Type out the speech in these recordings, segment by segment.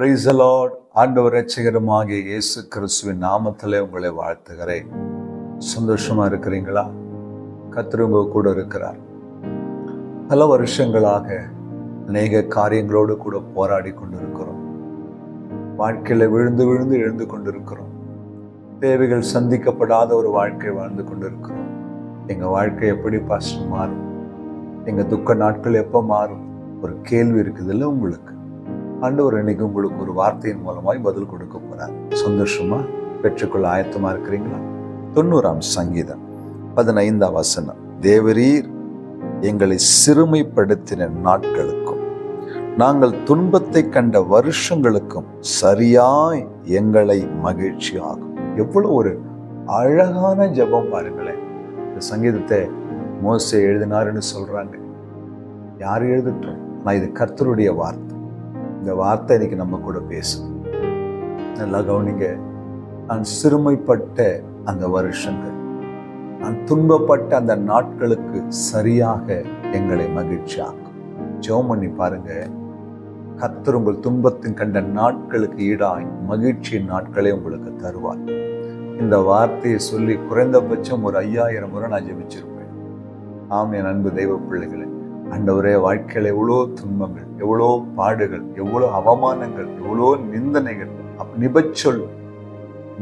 Price Lord ஆண்டவர் ரட்சகரமாகிய இயேசு கிறிஸ்துவின் நாமத்திலே உங்களை வாழ்த்துகிறேன். சந்தோஷமா இருக்கிறீங்களா? கர்த்தர் உங்க கூட இருக்கிறார். பல வருஷங்களாக அநேக காரியங்களோடு கூட போராடி கொண்டிருக்கிறோம். வாழ்க்கையில் விழுந்து விழுந்து எழுந்து கொண்டிருக்கிறோம். தேவைகள் சந்திக்கப்படாத ஒரு வாழ்க்கை வாழ்ந்து கொண்டிருக்கிறோம். எங்கள் வாழ்க்கை எப்படி பாஸ்ட் மாறும்? எங்கள் துக்க நாட்கள் எப்போ மாறும்? ஒரு கேள்வி இருக்குதுல்ல உங்களுக்கு? ஆண்டவர் இன்னைக்கு உங்களுக்கு ஒரு வார்த்தையின் மூலமாய் பதில் கொடுக்க போறார். சந்தோஷமா பெற்றுக்கொள்ள ஆயத்தமா இருக்கிறீங்களா? தொண்ணூறாம் சங்கீதம் பதினைந்தாம் வசனம். தேவரீர் எங்களை சிறுமைப்படுத்தின நாட்களுக்கும் நாங்கள் துன்பத்தை கண்ட வருஷங்களுக்கும் சரியாய் எங்களை மகிழ்ச்சி ஆகும் எவ்வளவு ஒரு அழகான ஜபம் பாருங்களேன். இந்த சங்கீதத்தை மோசை எழுதினாருன்னு சொல்றாங்க. யார் எழுதிட்டோம்? நான் இது கர்த்தருடைய வார்த்தை. இந்த வார்த்தை இன்னைக்கு நம்ம கூட பேசும். நல்லா கவனிங்க. நான் சிறுமைப்பட்ட அந்த வருஷங்கள். நான் துன்பப்பட்ட அந்த நாட்களுக்கு சரியாக எங்களை மகிழ்ச்சியாக்கும் ஜோம் பண்ணி பாருங்க. கத்தர் உங்கள் துன்பத்தின் கண்ட நாட்களுக்கு ஈடாய் மகிழ்ச்சியின் நாட்களை உங்களுக்கு தருவார். இந்த வார்த்தையை சொல்லி குறைந்தபட்சம் ஒரு ஐயாயிரம் முறை நான் ஜெபிச்சிருப்பேன். ஆம் என் அன்பு தெய்வ பிள்ளைகளை. அண்டவரே வாழ்க்கையில் எவ்வளோ துன்பங்கள் எவ்வளோ பாடுகள் எவ்வளோ அவமானங்கள் எவ்வளோ நிந்தனைகள் நிபச்சொல்.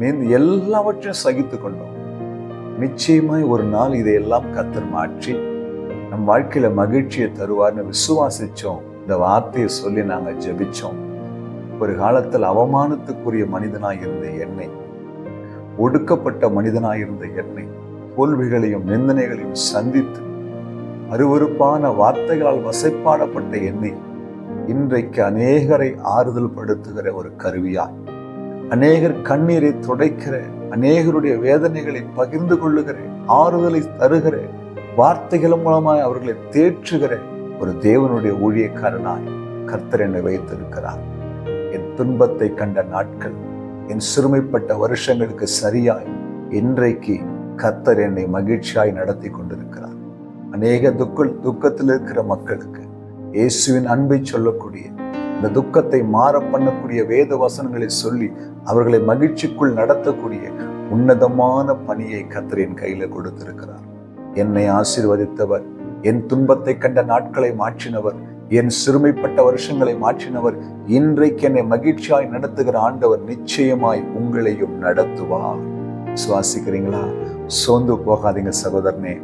மீன் எல்லாவற்றையும் சகித்து கொண்டோம். நிச்சயமாய் ஒரு நாள் இதையெல்லாம் கத்தர் மாற்றி நம் வாழ்க்கையில மகிழ்ச்சியை தருவார்னு விசுவாசிச்சோம். இந்த வார்த்தையை சொல்லி நாங்கள் ஜெபிச்சோம். ஒரு காலத்தில் அவமானத்துக்குரிய மனிதனாய் இருந்த என்னை ஒடுக்கப்பட்ட மனிதனாக இருந்த என்னை தோல்விகளையும் நிந்தனைகளையும் சந்தித்து அருவருப்பான வார்த்தைகளால் வசைப்பாடப்பட்ட என்னை இன்றைக்கு அநேகரை ஆறுதல் படுத்துகிற ஒரு கருவியாய். அநேகர் கண்ணீரை துடைக்கிற அநேகருடைய வேதனைகளை பகிர்ந்து கொள்ளுகிற ஆறுதலை தருகிற வார்த்தைகள் மூலமாய் அவர்களை தேற்றுகிற ஒரு தேவனுடைய ஊழியக்காரனாய் கர்த்தர் என்னை வைத்திருக்கிறார். என் துன்பத்தை கண்ட நாட்கள் என் சிறுமைப்பட்ட வருஷங்களுக்கு சரியாய் இன்றைக்கு கர்த்தர் என்னை மகிழ்ச்சியாய் நடத்தி கொண்டிருக்கிறார். அநேக துக்க துக்கத்தில் இருக்கிற மக்களுக்கு இயேசுவின் அன்பை சொல்லக்கூடிய இந்த துக்கத்தை மாற பண்ணக்கூடிய வேத வசனங்களை சொல்லி அவர்களை மகிழ்ச்சிக்குள் நடத்தக்கூடிய உன்னதமான பணியை கத்தர் என் கையில கொடுத்திருக்கிறார். என்னை ஆசீர்வதித்தவர் என் துன்பத்தை கண்ட நாட்களை மாற்றினவர் என் சிறுமைப்பட்ட வருஷங்களை மாற்றினவர் இன்றைக்கு என்னை மகிழ்ச்சியாய் நடத்துகிற ஆண்டவர் நிச்சயமாய் உங்களையும் நடத்துவார். சுவாசிக்கிறீங்களா? சோர்ந்து போகாதீங்க சகோதரனே.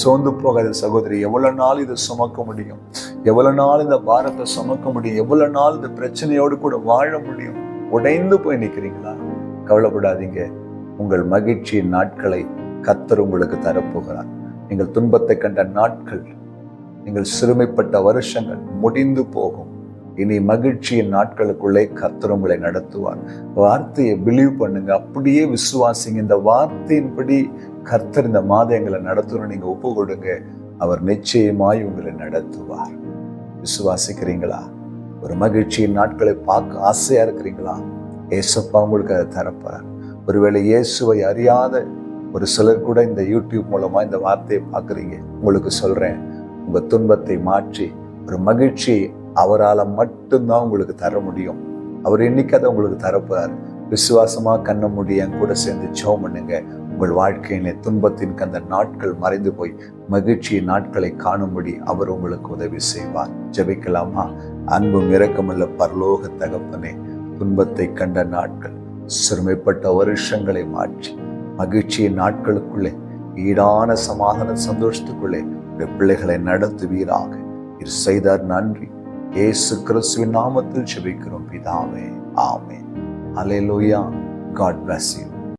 சோர்ந்து போகாத சகோதரி எவ்வளோ நாள் இதை சுமக்க முடியும்? எவ்வளவு நாள் இந்த பாரத்தை சுமக்க முடியும்? எவ்வளோ நாள் இந்த பிரச்சனையோடு கூட வாழ முடியும்? உடைந்து போய் நிற்கிறீங்களா கவலைப்படாதீங்க. உங்கள் மகிழ்ச்சியின் நாட்களை கத்தர் உங்களுக்கு தரப்போகிறார். நீங்கள் துன்பத்தை கண்ட நாட்கள் நீங்கள் சிறுமைப்பட்ட வருஷங்கள் முடிந்து போகும். இனி மகிழ்ச்சியின் நாட்களுக்குள்ளே கத்தர் உங்களை நடத்துவார். வார்த்தையை பிலீவ் பண்ணுங்க. அப்படியே விசுவாசிங்க. இந்த வார்த்தையின்படி கர்த்தர் இந்த மாதங்களை நடத்தணும் நீங்க ஒப்பு கொடுங்க அவர் நிச்சயமாய் உங்களை நடத்துவார். விசுவாசிக்கிறீங்களா? ஒரு மகிழ்ச்சியின் நாட்களை பார்க்க ஆசையா இருக்கிறீங்களா? ஏசப்பா உங்களுக்கு அதை தரப்பார். ஒருவேளை இயேசுவை அறியாத ஒரு சிலர் கூட இந்த யூடியூப் மூலமா இந்த வார்த்தையை பார்க்குறீங்க. உங்களுக்கு சொல்றேன். உங்க துன்பத்தை மாற்றி ஒரு மகிழ்ச்சியை அவரால் மட்டும்தான் உங்களுக்கு தர முடியும். அவர் என்னைக்கு அதை உங்களுக்கு தரப்போறார்? விசுவாசமா கண்ண முடியும் கூட சேர்ந்து சோ பண்ணுங்க. உங்கள் வாழ்க்கையிலே துன்பத்தின் கந்த நாட்கள் மறைந்து போய் மகிழ்ச்சியின் நாட்களை காணும்படி அவர் உங்களுக்கு உதவி செய்வார். ஜெபிக்கலாமா? அன்பும் இரக்கமுள்ள பரலோக தகப்பனே துன்பத்தை கண்ட நாட்கள் சிறுமைப்பட்ட வருஷங்களை மாற்றி மகிழ்ச்சியின் நாட்களுக்குள்ளே ஈடான சமாதான சந்தோஷத்துக்குள்ளே பிள்ளைகளை நடத்துவீராக. இது செய்தார் நன்றி. இயேசு கிறிஸ்துவின் நாமத்தில் ஜெபிக்கிறோம். பிதாவே ஆமே அலையலோயா காட் பிளஸ் யூ